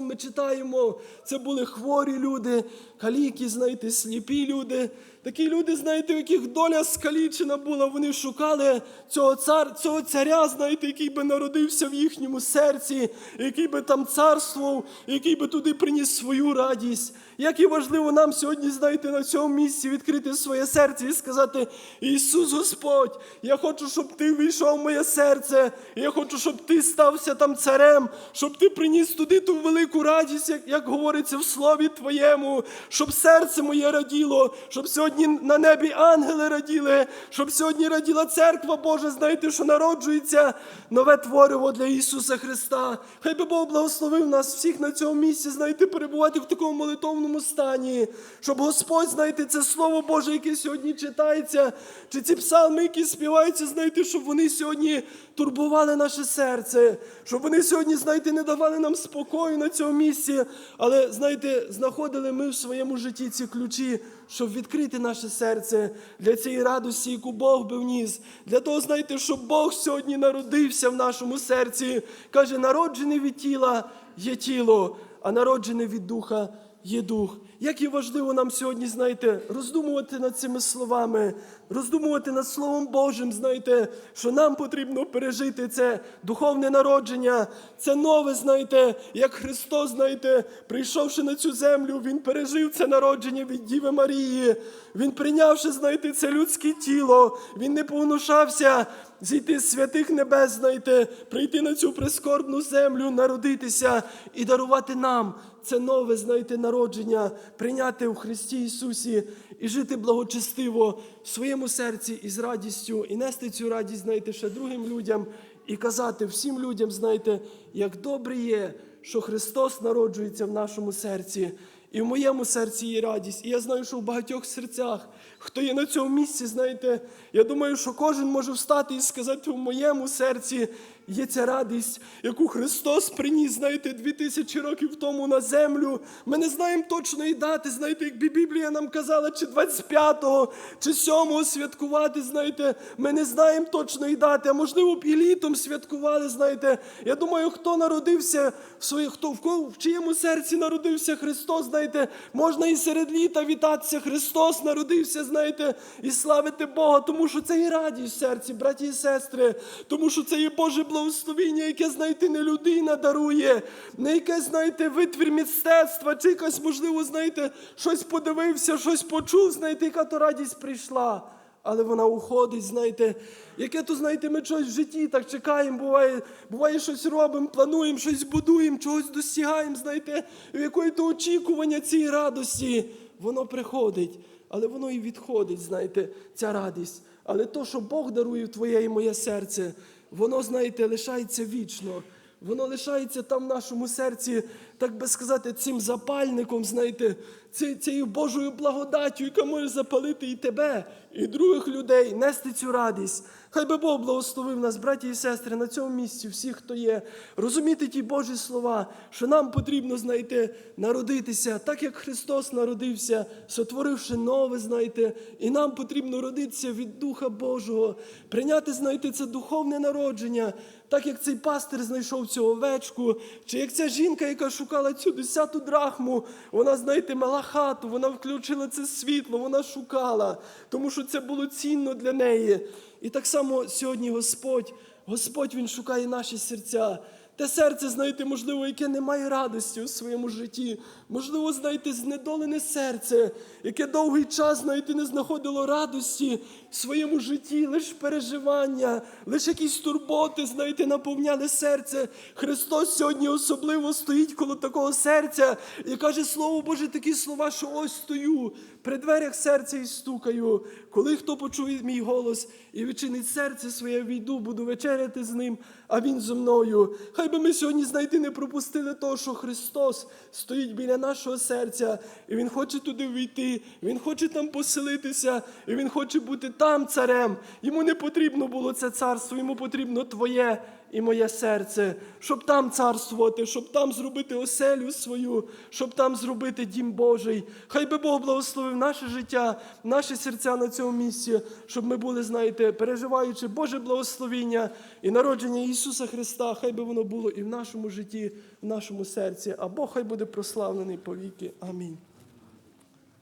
Христом ми читаємо, це були хворі люди, каліки, знаєте, сліпі люди. Такі люди, знаєте, у яких доля скалічена була, вони шукали цього цар, цього царя, знаєте, який би народився в їхньому серці, який би там царствував, який би туди приніс свою радість. Як і важливо нам сьогодні, знаєте, на цьому місці відкрити своє серце і сказати: Ісус Господь, я хочу, щоб Ти війшов в моє серце. Я хочу, щоб Ти стався там царем, щоб Ти приніс туди ту велику радість, як, як говориться в Слові Твоєму, щоб серце моє раділо, щоб сьогодні на небі ангели раділи, щоб сьогодні раділа церква Божа, знаєте, що народжується нове твориво для Ісуса Христа. Хай би Бог благословив нас всіх на цьому місці, знаєте, перебувати в такому молитовному стані, щоб Господь, знаєте, це Слово Боже, яке сьогодні читається, чи ці псалми, які співаються, знаєте, щоб вони сьогодні турбували наше серце, щоб вони сьогодні, знаєте, не давали нам спокою на цьому місці, але, знаєте, знаходили ми в своєму житті ці ключі, щоб відкрити наше серце для цієї радості, яку Бог би вніс. Для того, знаєте, щоб Бог сьогодні народився в нашому серці. Каже, народжений від тіла є тіло, а народжений від духа є дух. Як і важливо нам сьогодні, знаєте, роздумувати над цими словами, роздумувати над Словом Божим, знаєте, що нам потрібно пережити це духовне народження, це нове, знаєте, як Христос, знаєте, прийшовши на цю землю, Він пережив це народження від Діви Марії. Він прийнявши, знаєте, це людське тіло, він не повнушався зійти з святих небес, знаєте, прийти на цю прискорбну землю, народитися і дарувати нам це нове, знаєте, народження, прийняти у Христі Ісусі і жити благочестиво в своєму серці і з радістю, і нести цю радість, знаєте, ще другим людям, і казати всім людям, знаєте, як добре є, що Христос народжується в нашому серці. І в моєму серці є радість. І я знаю, що в багатьох серцях, хто є на цьому місці, знаєте, я думаю, що кожен може встати і сказати, в моєму серці є ця радість, яку Христос приніс, знаєте, дві тисячі років тому на землю. Ми не знаємо точної дати, знаєте, якби Біблія нам казала, чи 25-го, чи 7-го святкувати, знаєте, ми не знаємо точної дати, а можливо б і літом святкували, знаєте. Я думаю, хто народився в своїй, хто в, в чиєму серці народився Христос, знаєте, можна і серед літа вітатися. Христос народився, знаєте, і славити Бога, тому що це і радість в серці, браті і сестри, тому що це є Боже благословіння, яке, знаєте, не людина дарує, не якесь, знаєте, витвір мистецтва, чи якась, можливо, знаєте, щось подивився, щось почув, знаєте, яка то радість прийшла. Але вона уходить, знаєте, яке то, знаєте, ми щось в житті так чекаємо, буває, буває щось робимо, плануємо, щось будуємо, чогось досягаємо, знаєте, в якої то очікування цієї радості, воно приходить, але воно і відходить, знаєте, ця радість. Але то, що Бог дарує в твоє і моє серце, воно, знаєте, лишається вічно. Воно лишається там в нашому серці, так би сказати, цим запальником, знаєте, цією Божою благодаттю, яка може запалити і тебе, і других людей, нести цю радість. Хай би Бог благословив нас, браті і сестри, на цьому місці, всіх, хто є, розуміти ті Божі слова, що нам потрібно, знаєте, народитися, так як Христос народився, сотворивши нове, знаєте, і нам потрібно родитися від Духа Божого, прийняти, знаєте, це духовне народження. Так як цей пастир знайшов цю овечку, чи як ця жінка, яка шукала цю десяту драхму, вона, знаєте, мала хату, вона включила це світло, вона шукала, тому що це було цінно для неї. І так само сьогодні Господь, Господь Він шукає наші серця. Те серце, знаєте, можливо, яке не має радості у своєму житті. Можливо, знаєте, знедолене серце, яке довгий час, знаєте, не знаходило радості в своєму житті, лише переживання, лише якісь турботи, знаєте, наповняли серце. Христос сьогодні особливо стоїть коло такого серця і каже Слово Боже, такі слова, що ось стою при дверях серця і стукаю. Коли хто почує мій голос і відчинить серце своє, війду, буду вечеряти з ним, а він зо мною. Хай би ми сьогодні, знаєте, не пропустили того, що Христос стоїть біля нашого серця, і Він хоче туди війти, Він хоче там поселитися, і Він хоче бути там царем. Йому не потрібно було це царство, йому потрібно твоє і моє серце, щоб там царствувати, щоб там зробити оселю свою, щоб там зробити дім Божий. Хай би Бог благословив наше життя, наші серця на цьому місці, щоб ми були, знаєте, переживаючи Боже благословіння і народження Ісуса Христа, хай би воно було і в нашому житті, в нашому серці. А Бог хай буде прославлений повіки. Амінь.